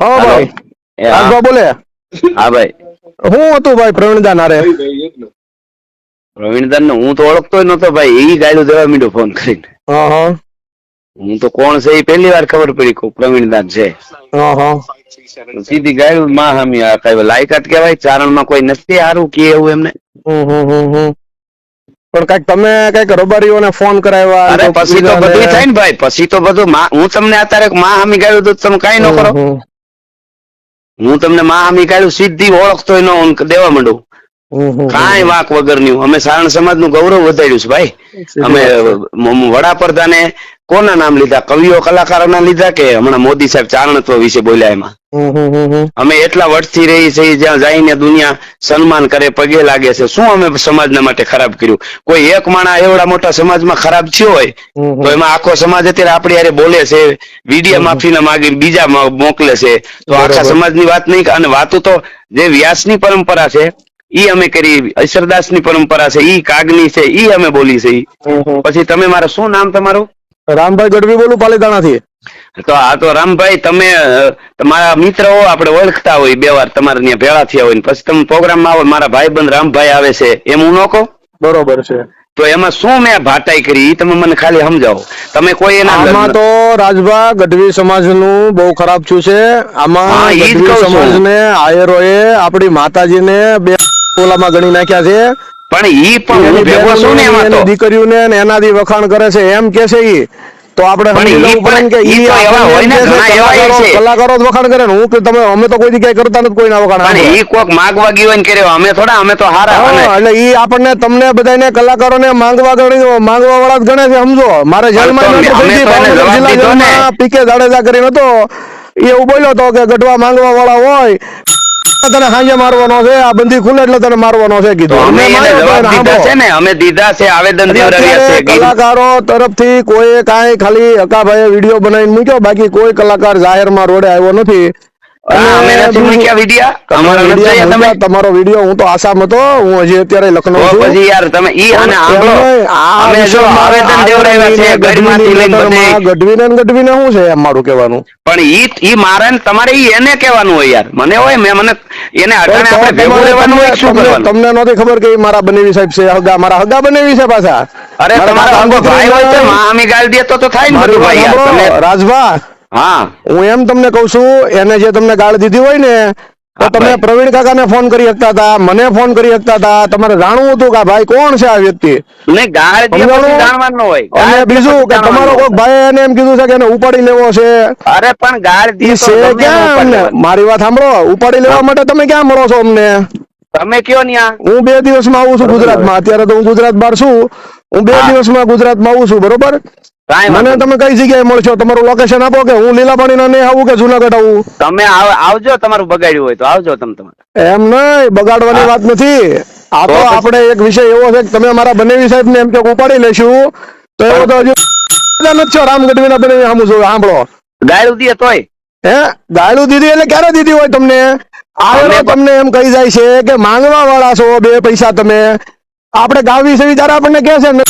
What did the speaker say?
હા ભાઈ. હા. બોલે. હા ભાઈ. હું હતું ભાઈ પ્રવીણદા નારે. પ્રવીણદાન ને હું તો ઓળખતો નતો ભાઈ. એ ગાયલું દેવા માંડ્યો ફોન કરીને. હા તો કોણ છે એ પહેલી વાર ખબર પડી કે પ્રવીણદાન છે. સીધી ગાયું માં હામી આ કઈ લાયકાત કહેવાય ચારણમાં કોઈ નથી સારું કે એવું એમને. પણ કંઈક તમે કંઈક રબારીઓને ફોન કરાવ્યા અરે પછી તો બધું થાય ને ભાઈ. પછી તો બધું માં- હું તમને અત્યારે માં હામી ગાયું તો તમે કઈ ન કરો. હું તમને મહામી કાઢ્યું સિદ્ધિ સીધી ઓળખતો એનો દેવા માંડું. કાંઈ વાંક વગરની અમે સારણ સમાજનું ગૌરવ વધાર્યું છે ભાઈ. અમે વડાપ્રધાને કોના નામ લીધા? કવિઓ કલાકારોના લીધા કે હમણાં મોદી સાહેબ ચારણત્વ વિશે બોલ્યા એમાં. અમે એટલા વર્ષથી રહી છે જ્યાં જઈને દુનિયા સન્માન કરે પગે લાગે છે. શું અમે સમાજના માટે ખરાબ કર્યું? કોઈ એક માણા એવડા મોટા સમાજમાં ખરાબ થયો હોય. તો એમાં આખો સમાજ અત્યારે આપણી યારે બોલે છે વિડીયા માફીના માગી બીજા મોકલે છે. તો આખા સમાજની વાત નહીં અને વાતો તો જે વ્યાસની પરંપરા છે ઈ અમે કરી અક્ષરદાસની પરંપરા છે ઈ કાગની છે ઈ અમે બોલી છે. પછી તમે મારું શું નામ તમારું? રામભાઈ ગઢવી બોલું પાલીતાણાથી? તો આ તો રામભાઈ તમે તમારા મિત્રો આપણે ઓળખતા હોય બે વાર તમારે ત્યાં ભેળા થયા હોય પછી તમે પ્રોગ્રામમાં આવો મારા ભાઈબંધ રામભાઈ આવે છે એમ હું ન કહું? બરોબર છે. તો એમાં શું મેં ભાટાઈ કરી તમે મને ખાલી સમજાવો. તમે કોઈ એના આમાં તો રાજભા ગઢવી સમાજનું બહુ ખરાબ થયું છે. આમાં ગઢવી ને સમાજને આયરોએ આપણી માતાજીને બે ઓલામાં ગણી નાખ્યા છે. પણ ઈ પણ હું ભેગો છું ને એમાં તો. દીકરીઓને ને એનાથી વખાણ કરે છે એમ કે છે ઈ. તો આપણે કલાકારો- વખાણ કરે ને. હું કે તમે અમે તો કોઈ જગ્યાએ કરતા નથી કોઈના વખાણ ઈ કોક માંગવા ગયો ને કર્યો અમે થોડા અમે તો હારા એટલે ઈ આપણને તમને બધાને કલાકારોને માંગવા ગણી માંગવા વાળા ગણે છે સમજો. મારે જેલમાં પીકે જાડેજા કરીને હતો એવું બોલ્યો તો કે ગઢવા માંગવા વાળા હોય તને હાંજે મારવાનો છે આ બંદી ખુલે એટલે તને મારવાનો છે કીધું. અમે દીધા છે ને અમે દીધા છે આવેદન છે કલાકારો તરફથી કોઈ કાંઈ ખાલી હકાભાઈએ વીડિયો બનાવીને મૂક્યો બાકી કોઈ કલાકાર જાહેરમાં રોડે આવ્યો નથી. નથી તમારો વીડિયો હું તો આસામ હતો હું હજી અત્યારે લખનઉ છું. પછી યાર તમે ઈ અને અમે જો આવેદન દેવડાવ્યા છે ગઢમાંથી લઈને બધે. ગઢવીને ગઢવીને શું છે મારું કહેવાનું? પણ ઈ ઈ મારે તમારે ઈ એને કહેવાનું હોય યાર. મને હોય મેં મને એને અટાણે આપણે ભેગું રહેવાનું હોય શું તમને- કરવાનું? તમને નહોતી ખબર કે મારા બનેવી સાહેબ છે હગા મારા હગા બનેવી છે પાછા? અરે મારા તમારો ભાઈ હોય તો મામી ગાળ દે તો તો થાય ને બધું ભાઈ રાજભા. હા. હું એમ તમને કઉ છું એને જે તમને ગાળ દીધી હોય ને તો તમે. પ્રવીણ કાકાને ફોન કરી શકતા હતા મને ફોન કરી શકતા હતા. તમારે જાણવું હતું કે ભાઈ કોણ છે આ વ્યક્તિ? અને બીજું કે તમારો હોય. કોઈ ભાઈ એને એમ કીધું છે કે એને ઉપાડી લેવો છે. અરે પણ ગાળ છે ક્યાં. મારી વાત સાંભળો. ઉપાડી લેવા માટે તમે ક્યાં મળો છો અમને? તમે કયો ન્યા? હું બે દિવસમાં આવું છું ગુજરાતમાં. અત્યારે તો હું ગુજરાત બહાર છું. હું બે. દિવસમાં ગુજરાતમાં આવું છું બરોબર? મને તમે કઈ જગ્યાએ મળશો? તમારું લોકેશન આપો કે હું લીલાબાણી ના નહીં આવું કે જુનાગઢ આવું? તમે આવજો તમારું બગાડ્યું હોય તો આવજો તમે તમારે. એમ નહીં બગાડવાની વાત નથી. આ તો આપણે એક વિષય એવો છે કે તમે અમારા બનેવી સાહેબ ને એમ કે ઉપાડી લેશું તો એવો તો હજુ નથી છો રામ ગઢવીના બનેવી સામું જોયું. સાંભળો. ગાયડું દીએ તોય? હે? ગાયડું દીધી એટલે ક્યારે દીધી હોય તમને? આવેલો તમને એમ કહી જાય છે કે માંગવા વાળા છો બે પૈસા તમે. આપણે ગાવી છે ત્યારે આપણને કે છે ને